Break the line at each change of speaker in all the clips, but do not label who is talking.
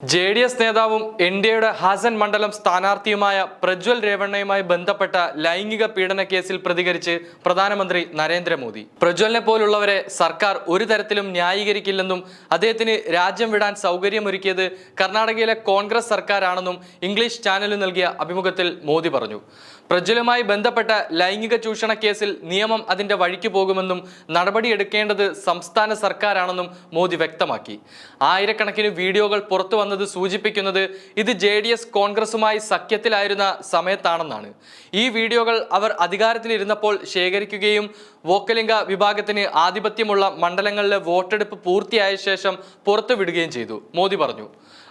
J D S നേതാവും N D എയുടെ ഹാസൻ മണ്ഡലം സ്ഥാനാർത്ഥിയുമായ പ്രജ്വൽ രേവണ്ണയുമായി ബന്ധപ്പെട്ട ലൈംഗിക പീഡന കേസിൽ പ്രതികരിച്ച് പ്രധാനമന്ത്രി നരേന്ദ്രമോദി. പ്രജ്വലിനെ പോലുള്ളവരെ സർക്കാർ ഒരു തരത്തിലും ന്യായീകരിക്കില്ലെന്നും അദ്ദേഹത്തിന് രാജ്യം വിടാൻ സൗകര്യമൊരുക്കിയത് കർണാടകയിലെ കോൺഗ്രസ് സർക്കാരാണെന്നും ഇംഗ്ലീഷ് ചാനലിന് നൽകിയ അഭിമുഖത്തിൽ മോദി പറഞ്ഞു. പ്രജ്വലുമായി ബന്ധപ്പെട്ട ലൈംഗിക ചൂഷണ കേസിൽ നിയമം അതിന്റെ വഴിക്ക് പോകുമെന്നും നടപടിയെടുക്കേണ്ടത് സംസ്ഥാന സർക്കാരാണെന്നും മോദി വ്യക്തമാക്കി. ആയിരക്കണക്കിന് വീഡിയോകൾ പുറത്തു വന്നത് സൂചിപ്പിക്കുന്നത് ഇത് ജെ ഡി എസ് കോൺഗ്രസുമായി സഖ്യത്തിലായിരുന്ന സമയത്താണെന്നാണ്. ഈ വീഡിയോകൾ അവർ അധികാരത്തിലിരുന്നപ്പോൾ ശേഖരിക്കുകയും വോക്കലിംഗ വിഭാഗത്തിന് ആധിപത്യമുള്ള മണ്ഡലങ്ങളിലെ വോട്ടെടുപ്പ് പൂർത്തിയായ ശേഷം പുറത്തുവിടുകയും ചെയ്തു മോദി പറഞ്ഞു.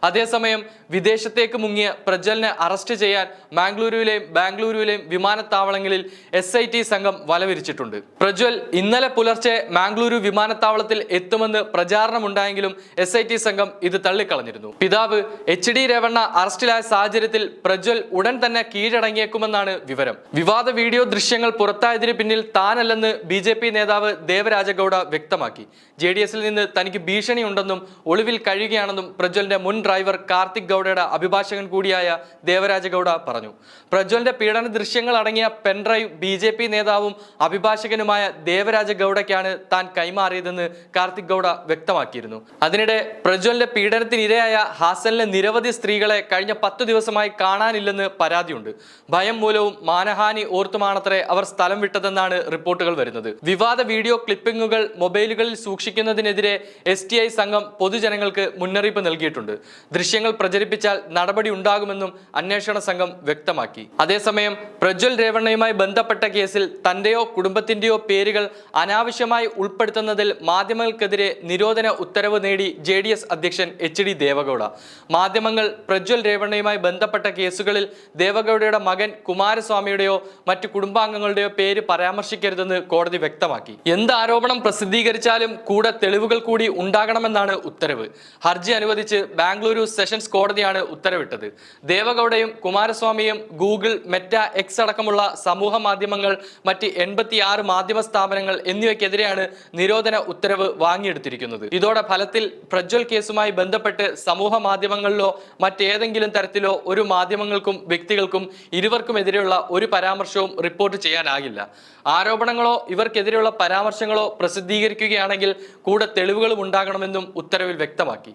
അതേസമയം വിദേശത്തേക്ക് മുങ്ങിയ പ്രജ്വലിനെ അറസ്റ്റ് ചെയ്യാൻ മാംഗ്ലൂരുവിലെയും ബാംഗ്ലൂരുവിലെയും വിമാനത്താവളങ്ങളിൽ എസ് ഐ ടി സംഘം വലവിരിച്ചിട്ടുണ്ട്. പ്രജ്വൽ ഇന്നലെ പുലർച്ചെ മാംഗ്ലൂരു വിമാനത്താവളത്തിൽ എത്തുമെന്ന് പ്രചാരണമുണ്ടായെങ്കിലും എസ് ഐ ടി സംഘം ഇത് തള്ളിക്കളഞ്ഞിരുന്നു. പിതാവ് എച്ച് ഡി രേവണ്ണ അറസ്റ്റിലായ സാഹചര്യത്തിൽ പ്രജ്വൽ ഉടൻ തന്നെ കീഴടങ്ങിയേക്കുമെന്നാണ് വിവരം. വിവാദ വീഡിയോ ദൃശ്യങ്ങൾ പുറത്തായതിന് പിന്നിൽ താനല്ലെന്ന് ബി ജെ പി നേതാവ് ദേവരാജഗൌഡ വ്യക്തമാക്കി. ജെ ഡി എസിൽ നിന്ന് തനിക്ക് ഭീഷണിയുണ്ടെന്നും ഒളിവിൽ കഴിയുകയാണെന്നും പ്രജ്വലിന്റെ മുൻ ഡ്രൈവർ കാർത്തിക് ഗൌഡയുടെ അഭിഭാഷകൻ കൂടിയായ ദേവരാജഗൌഡ പറഞ്ഞു. പ്രജ്വലിന്റെ പീഡന ദൃശ്യങ്ങൾ അടങ്ങിയ പെൻഡ്രൈവ് ബി ജെ പി നേതാവും അഭിഭാഷകനുമായ ദേവരാജഗൌഡയ്ക്കാണ് താൻ കൈമാറിയതെന്ന് കാർത്തിക് ഗൌഡ വ്യക്തമാക്കിയിരുന്നു. അതിനിടെ പ്രജ്വലിന്റെ പീഡനത്തിനിരയായ ഹാസനിലെ നിരവധി സ്ത്രീകളെ കഴിഞ്ഞ പത്തു ദിവസമായി കാണാനില്ലെന്ന് പരാതിയുണ്ട്. ഭയം മൂലവും മാനഹാനി ഓർത്തുമാണത്രേ അവർ സ്ഥലം വിട്ടതെന്നാണ് റിപ്പോർട്ടുകൾ വരുന്നത്. വിവാദ വീഡിയോ ക്ലിപ്പിംഗുകൾ മൊബൈലുകളിൽ സൂക്ഷിക്കുന്നതിനെതിരെ എസ് ടി ഐ സംഘം പൊതുജനങ്ങൾക്ക് മുന്നറിയിപ്പ് നൽകിയിട്ടുണ്ട്. ദൃശ്യങ്ങൾ പ്രചരിപ്പിച്ചാൽ നടപടി ഉണ്ടാകുമെന്നും അന്വേഷണ സംഘം വ്യക്തമാക്കി. അതേസമയം പ്രജ്വൽ രേവണ്ണയുമായി ബന്ധപ്പെട്ട കേസിൽ തന്റെയോ കുടുംബത്തിന്റെയോ പേരുകൾ അനാവശ്യമായി ഉൾപ്പെടുത്തുന്നതിൽ മാധ്യമങ്ങൾക്കെതിരെ നിരോധന ഉത്തരവ് നേടി ജെ അധ്യക്ഷൻ എച്ച് ഡി ദേവഗൌഡ. മാധ്യമങ്ങൾ പ്രജ്വൽ രേവണ്ണയുമായി ബന്ധപ്പെട്ട കേസുകളിൽ ദേവഗൌഡയുടെ മകൻ കുമാരസ്വാമിയുടെയോ മറ്റു കുടുംബാംഗങ്ങളുടെയോ പേര് പരാമർശിക്കരുതെന്ന് കോടതി വ്യക്തമാക്കി. എന്ത് ആരോപണം പ്രസിദ്ധീകരിച്ചാലും കൂടെ തെളിവുകൾ കൂടി ഉണ്ടാകണമെന്നാണ് ഉത്തരവ്. ഹർജി അനുവദിച്ച് ബാംഗ്ലൂരു സെഷൻസ് കോടതിയാണ് ഉത്തരവിട്ടത്. ദേവഗൌഡയും കുമാരസ്വാമിയും ഗൂഗിൾ മെറ്റ എക്സ് അടക്കമുള്ള സമൂഹ മാധ്യമങ്ങൾ മറ്റ് എൺപത്തിയാറ് മാധ്യമ സ്ഥാപനങ്ങൾ എന്നിവയ്ക്കെതിരെയാണ് നിരോധന ഉത്തരവ് വാങ്ങിയെടുത്തിരിക്കുന്നത്. ഇതോടെ ഫലത്തിൽ പ്രജ്വൽ കേസുമായി ബന്ധപ്പെട്ട് സമൂഹ മാധ്യമങ്ങളിലോ മറ്റേതെങ്കിലും തരത്തിലോ ഒരു മാധ്യമങ്ങൾക്കും വ്യക്തികൾക്കും ഇരുവർക്കുമെതിരെയുള്ള ഒരു പരാമർശവും റിപ്പോർട്ട് ചെയ്യാനാകില്ല. ആരോപണങ്ങളോ ഇവർക്കെതിരെയുള്ള പരാമർശങ്ങളോ പ്രസിദ്ധീകരിക്കുകയാണെങ്കിൽ കൂടെ തെളിവുകളും ഉണ്ടാകണമെന്നും ഉത്തരവിൽ വ്യക്തമാക്കി.